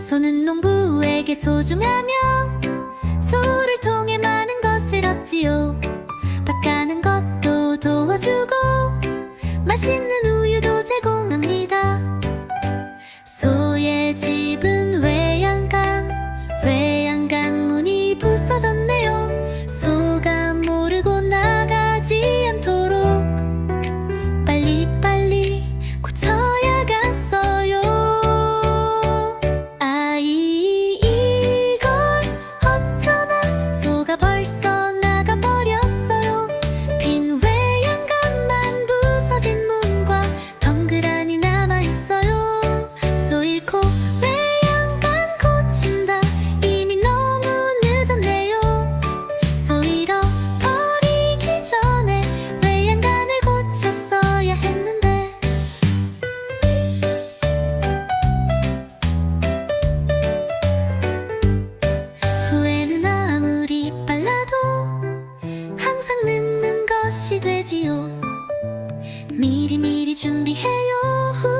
소는 농부에게 소중하며 소를 통해 많은 것을 얻지요. 밭가는 것도 도와주고 맛있는 하지요 미리미리 준비해요.